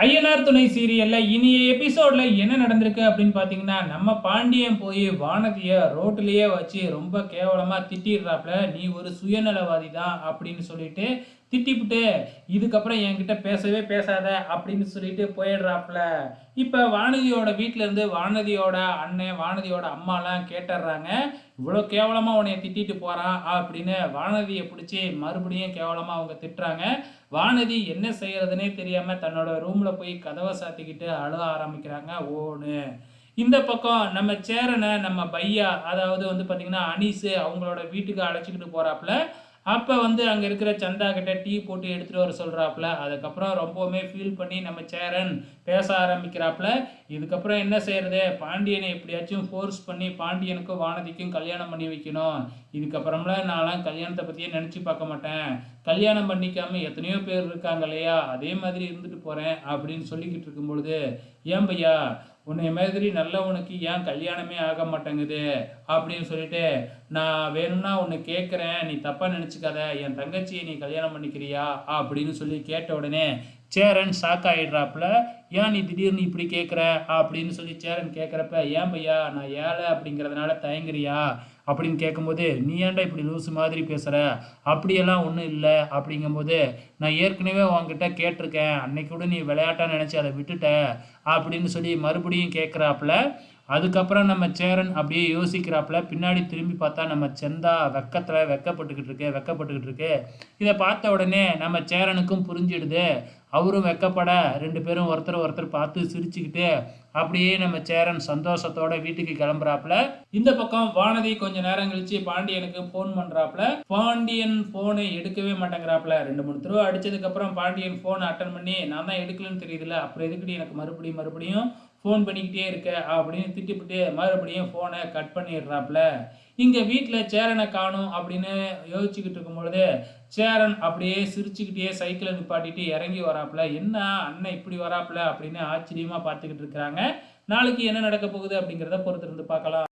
ஐயனார் துணை சீரியல்ல இனிய எபிசோட்ல என்ன நடந்திருக்கு அப்படின்னு பாத்தீங்கன்னா நம்ம பாண்டியன் போய் வானதிய ரோட்லயே வச்சு ரொம்ப கேவலமா திட்டிடுறாப்ல நீ ஒரு சுயநலவாதி தான் அப்படின்னு சொல்லிட்டு திட்டிப்புட்டு இதுக்கப்புறம் என்கிட்ட பேசவே பேசாத அப்படின்னு சொல்லிட்டு போயிடுறாப்புல. இப்போ வானதியோட வீட்டிலேருந்து இருந்து வானதியோட அண்ணன் வானதியோட அம்மாலாம் கேட்டுடுறாங்க இவ்வளோ கேவலமாக உன்னைய திட்டிட்டு போகிறான் அப்படின்னு வானதியை பிடிச்சி மறுபடியும் கேவலமாக அவங்க திட்டுறாங்க. வானதி என்ன செய்கிறதுனே தெரியாமல் தன்னோட ரூமில் போய் கதவை சாத்திக்கிட்டு அழுக ஆரம்பிக்கிறாங்க ஓன்னு இந்த பக்கம் நம்ம சேரனை நம்ம பையா அதாவது வந்து பார்த்திங்கன்னா அனீஸு அவங்களோட வீட்டுக்கு அழைச்சிக்கிட்டு போகிறாப்புல அப்போ வந்து அங்கே இருக்கிற சந்தா கிட்ட டீ போட்டு எடுத்துகிட்டு வர சொல்கிறாப்புல அதுக்கப்புறம் ரொம்பவுமே ஃபீல் பண்ணி நம்ம சேரன் பேச ஆரம்பிக்கிறாப்புல. இதுக்கப்புறம் என்ன செய்கிறது பாண்டியனை எப்படியாச்சும் ஃபோர்ஸ் பண்ணி பாண்டியனுக்கும் வானதிக்கும் கல்யாணம் பண்ணி வைக்கணும். இதுக்கப்புறம்லாம் நான்லாம் கல்யாணத்தை பற்றியே நினச்சி பார்க்க மாட்டேன். கல்யாணம் பண்ணிக்காமல் எத்தனையோ பேர் இருக்காங்க இல்லையா? அதே மாதிரி இருந்துட்டு போகிறேன் அப்படின்னு சொல்லிக்கிட்டு இருக்கும் பொழுது ஏன் பையா? உன்னை மாதிரி நல்லவனுக்கு ஏன் கல்யாணமே ஆக மாட்டேங்குது? அப்படின்னு சொல்லிட்டு நான் வேணும்னா உன்னை கேட்குறேன். நீ தப்பாக நினச்சிக்காத. என் தங்கச்சியை நீ கல்யாணம் பண்ணிக்கிறியா? அப்படின்னு சொல்லி கேட்ட உடனே சேரன் ஷாக் ஆகிடுறாப்புல ஏன் நீ திடீர்னு இப்படி கேட்குற அப்படின்னு சொல்லி சேரன் கேட்குறப்ப ஏன் பையா நான் ஏழை அப்படிங்கிறதுனால தயங்குறியா? அப்படின்னு கேட்கும்போது நீ ஏன்டா இப்படி லூசு மாதிரி பேசுகிற அப்படியெல்லாம் ஒன்றும் இல்லை. அப்படிங்கும்போது நான் ஏற்கனவே உங்ககிட்ட கேட்டிருக்கேன். அன்னைக்கு கூட நீ விளையாட்டாக நினச்சி அதை விட்டுட்ட. அப்படின்னு சொல்லி மறுபடியும் கேட்குறாப்புல அதுக்கப்புறம் நம்ம சேரன் அப்படியே யோசிக்கிறாப்புல. பின்னாடி திரும்பி பார்த்தா நம்ம செந்தா வெக்கத்தில் வெக்கப்பட்டுக்கிட்டு இருக்கு வெக்கப்பட்டுக்கிட்டு இருக்கு. இதை பார்த்த உடனே நம்ம சேரனுக்கும் புரிஞ்சிடுது. அவரும் வெக்கப்பட ரெண்டு பேரும் ஒருத்தர் ஒருத்தர் பார்த்து சிரிச்சுக்கிட்டு அப்படியே நம்ம சேரன் சந்தோஷத்தோட வீட்டுக்கு கிளம்புறாப்புல. இந்த பக்கம் வானதி கொஞ்ச நேரம் கழிச்சு பாண்டியனுக்கு ஃபோன் பண்றாப்புல. பாண்டியன் போனை எடுக்கவே மாட்டேங்கிறாப்புல. ரெண்டு மூணு தடவை அடிச்சதுக்கு அப்புறம் பாண்டியன் ஃபோனை அட்டன் பண்ணி நான் தான் எடுக்கலன்னு தெரியுதுல்ல அப்புறம் எதுக்கிட்டு எனக்கு மறுபடியும் மறுபடியும் ஃபோன் பண்ணிக்கிட்டே இருக்க? அப்படின்னு திட்டிப்பிட்டு மறுபடியும் ஃபோனை கட் பண்ணிடுறாப்புல. இங்கே வீட்டில் சேரனை காணும் அப்படின்னு யோசிச்சுக்கிட்டு இருக்கும் பொழுது சேரன் அப்படியே சிரிச்சுக்கிட்டே சைக்கிளை நிப்பாட்டிட்டு இறங்கி வராப்புல. என்ன அண்ணன் இப்படி வராப்புல அப்படின்னு ஆச்சரியமாக பார்த்துக்கிட்டு இருக்கிறாங்க. நாளைக்கு என்ன நடக்க போகுது அப்படிங்கிறத பொறுத்திருந்து பார்க்கலாம்.